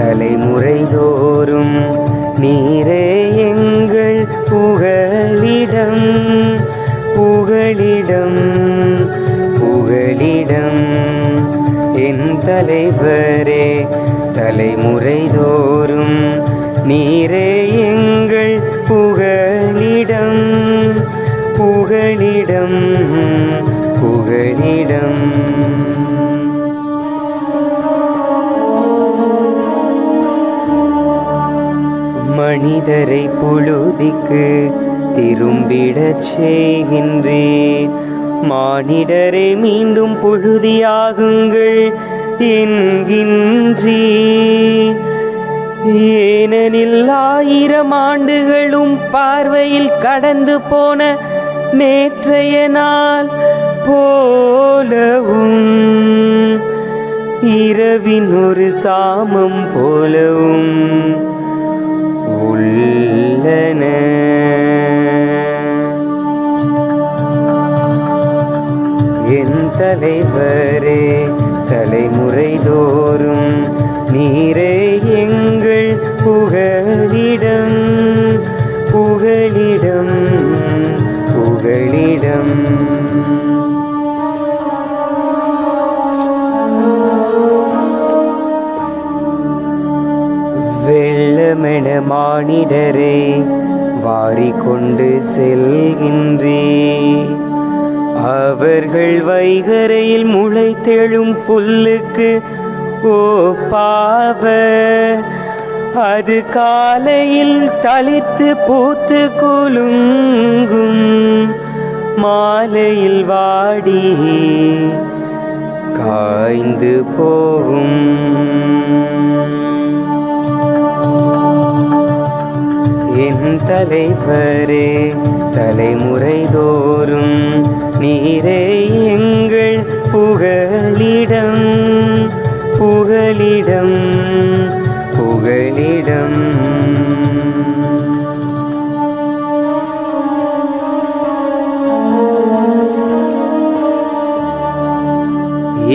தலைமுறைதோறும் நீரே எங்கள் புகழிடம் புகழிடம் புகழிடம் என் தலைவரே தலைமுறைதோறும் நீரே எங்கள் புகலிடம் புகலிடம். மனிதரை புழுதிக்கு திரும்பிடச் செய்கின்றேன். மானிடரை மீண்டும் புழுதியாகுங்கள் என்கின்றே. ஏனெனில் ஆயிரம் ஆண்டுகளும் பார்வையில் கடந்து போன நேற்றைய நாள் போலவும் இரவின் ஒரு சாமம் போலவும். என் தலைவரே தலைமுறை தோறும் நீரே எங்கள் புகழிடம் புகழிடம் புகழிடம். வெள்ளமென மானிடரே வாரிக்கொண்டு செல்கின்றே அவர்கள் வைகரையில் முளைத்தெழும் புல்லுக்கு ஓ பாவ அது காலையில் தளித்து பூத்து குலுங்கும் மாலையில் வாடி காய்ந்து போகும். என் தலைவரே தலைமுறை தோறும் நீரே எங்கள் புகலிடம் புகலிடம் புகலிடம்.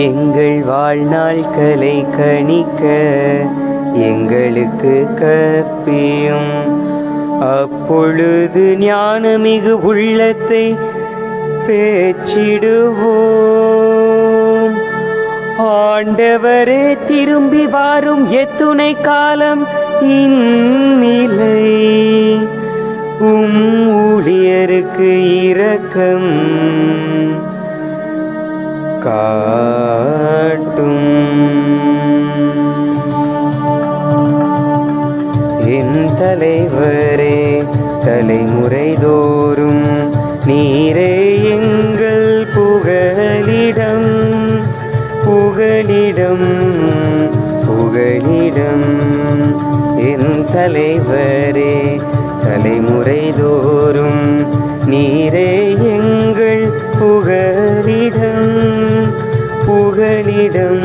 எங்கள் வாழ்நாட்களை கணிக்க எங்களுக்கு கப்பியும் அப்பொழுது ஞானமிகு உள்ளத்தை பேச்சிடுவோம். ஆண்டவரே திரும்பி வாரும் எத்துணை காலம் இந்நிலை. உம் ஊழியருக்கு இரக்கம் காட்டும். என் தலைவரே தலைமுறை தோறும் நீரே எங்கள் புகழிடம் புகழிடம் புகழிடம் என் தலைவரே தலைமுறை தோறும் நீரே எங்கள் புகழிடம் புகழிடம்